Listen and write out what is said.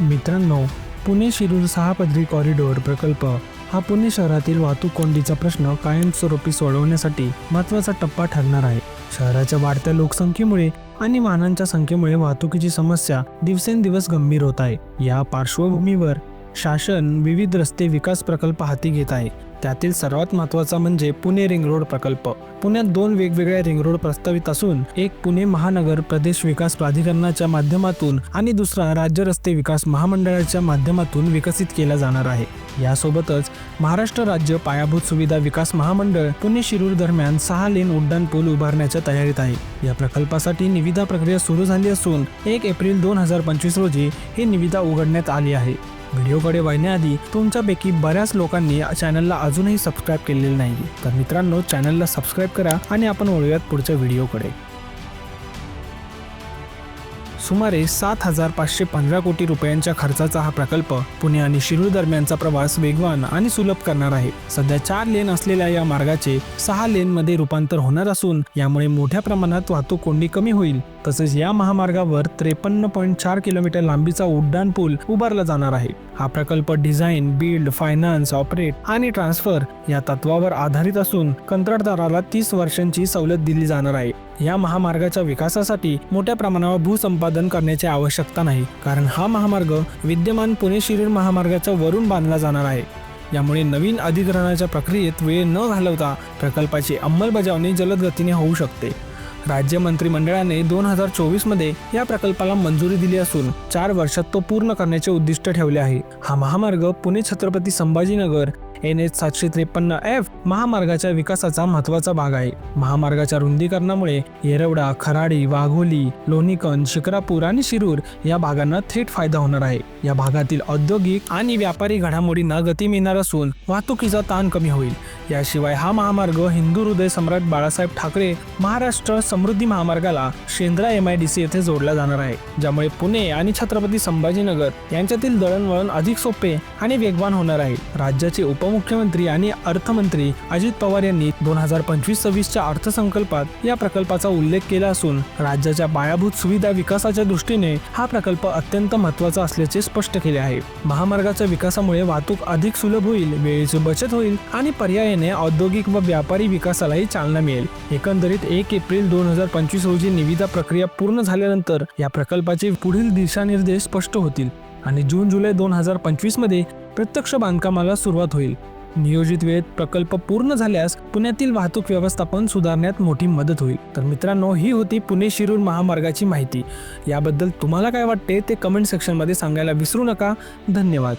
मित्रांनो पुणे शिरूर सहा पदरी कॉरिडोर प्रकल्प हा पुणे शहरातील वाहतूक कोंडीचा प्रश्न कायमस्वरूपी सोडवण्यासाठी महत्त्वाचा टप्पा ठरणार आहे. शहराच्या वाढत्या लोकसंख्येमुळे आणि वाहनांच्या संख्येमुळे वाहतुकीची समस्या दिवसेंदिवस गंभीर होत आहे. या पार्श्वभूमीवर शासन विविध रस्ते विकास प्रकल्प हाती घेत आहे. त्यातील सर्वात महत्त्वाचा म्हणजे पुणे रिंग रोड प्रकल्प. पुण्यात दोन वेगवेगळ्या रिंग रोड प्रस्तावित असून एक पुणे महानगर प्रदेश विकास प्राधिकरणाच्या माध्यमातून आणि दुसरा राज्य रस्ते विकास महामंडळाच्या माध्यमातून विकसित केला जाणार आहे. यासोबतच महाराष्ट्र राज्य पायाभूत सुविधा विकास महामंडळ पुणे शिरूर दरम्यान सहा लेन उड्डाण पूल उभारण्याच्या तयारीत आहे. या प्रकल्पासाठी निविदा प्रक्रिया सुरू झाली असून एक एप्रिल दोन हजार पंचवीस रोजी ही निविदा उघडण्यात आली आहे. व्हिडिओकडे वळण्याआधी तुमच्यापैकी बऱ्याच लोकांनी या चॅनलला अजूनही सबस्क्राईब केलेलं नाही तर मित्रांनो चॅनलला सबस्क्राईब करा आणि आपण वळूयात पुढच्या व्हिडिओकडे. सुमारे सात हजार पाचशे पंधरा कोटी रुपयांच्या खर्चाचा हा प्रकल्प पुणे आणि शिरूर दरम्यानचा प्रवास वेगवान आणि सुलभ करणार आहे. सध्या चार लेन असलेल्या या मार्गाचे सहा लेनमध्ये रूपांतर होणार असून यामुळे मोठ्या प्रमाणात वाहतूक कोंडी कमी होईल. तसेच या महामार्गावर त्रेपन्न पॉईंट चार किलोमीटर लांबीचा उड्डाण पूल उभारला जाणार आहे. हा प्रकल्प डिझाईन बिल्ड फायनान्स ऑपरेट आणि ट्रान्सफर या तत्वावर आधारित असून कंत्राटदाराला तीस वर्षांची सवलत दिली जाणार आहे. या महामार्गाच्या विकासासाठी मोठ्या प्रमाणावर भूसंपादन करण्याची आवश्यकता नाही. कारण हा महामार्ग विद्यमान पुणे शिरूर महामार्गाच्या वरून बांधला जाणार आहे. यामुळे नवीन अधिग्रहणाच्या प्रक्रियेत वेळ न घालवता प्रकल्पाची अंमलबजावणी जलद गतीने होऊ शकते. राज्य मंत्रिमंडळाने दोन हजार चोवीसमध्ये या प्रकल्पाला मंजुरी दिली असून चार वर्षात तो पूर्ण करण्याचे उद्दिष्ट ठेवले आहे. हा महामार्ग पुणे छत्रपती संभाजीनगर एन एच सातशे त्रेपन्न एफ महामार्गाच्या विकासाचा महत्त्वाचा भाग आहे. महामार्गाच्या रुंदीकरणामुळे येरवडा खराडी वाघोली लोणीकन शिक्रापूर आणि शिरूर या भागांना थेट फायदा होणार आहे. या भागातील औद्योगिक आणि व्यापारी घडामोडींना गती मिळणार असून वाहतुकीचा ताण कमी होईल. याशिवाय हा महामार्ग हिंदू हृदय सम्राट बाळासाहेब ठाकरे महाराष्ट्र समृद्धी महामार्गाला Shendra M I D C येथे जोडला जाणार आहे ज्यामुळे पुणे आणि छत्रपती संभाजीनगर यांच्यातील दळणवळण अधिक सोपे आणि वेगवान होणार आहे राज्याचे उपमुख्यमंत्री आणि अर्थमंत्री अजित पवार यांनी दोन हजार पंचवीस सव्वीसच्या अर्थसंकल्पात या प्रकल्पाचा उल्लेख केला असून राज्याच्या पायाभूत सुविधा विकासाच्या दृष्टीने हा प्रकल्प अत्यंत महत्त्वाचा असल्याचे स्पष्ट केले आहे. महामार्गाच्या विकासामुळे वाहतूक अधिक सुलभ होईल वेळेची बचत होईल आणि पर्यायाने औद्योगिक व व्यापारी विकासालाही चालना मिळेल. एकंदरीत एक एप्रिल दोन हजार पंचवीस रोजी निविदा प्रक्रिया पूर्ण झाल्यानंतर या प्रकल्पाचे पुढील दिशानिर्देश स्पष्ट होतील. आणि जून जुलै दोन हजार पंचवीसमध्ये प्रत्यक्ष बांधकामाला सुरुवात होईल. नियोजित वेळेत प्रकल्प पूर्ण झाल्यास पुण्यातील वाहतूक व्यवस्थापन सुधारण्यात मोठी मदत होईल. तर मित्रांनो ही होती पुणे शिरूर महामार्गाची माहिती. याबद्दल तुम्हाला काय वाटते ते कमेंट सेक्शनमध्ये सांगायला विसरू नका. धन्यवाद.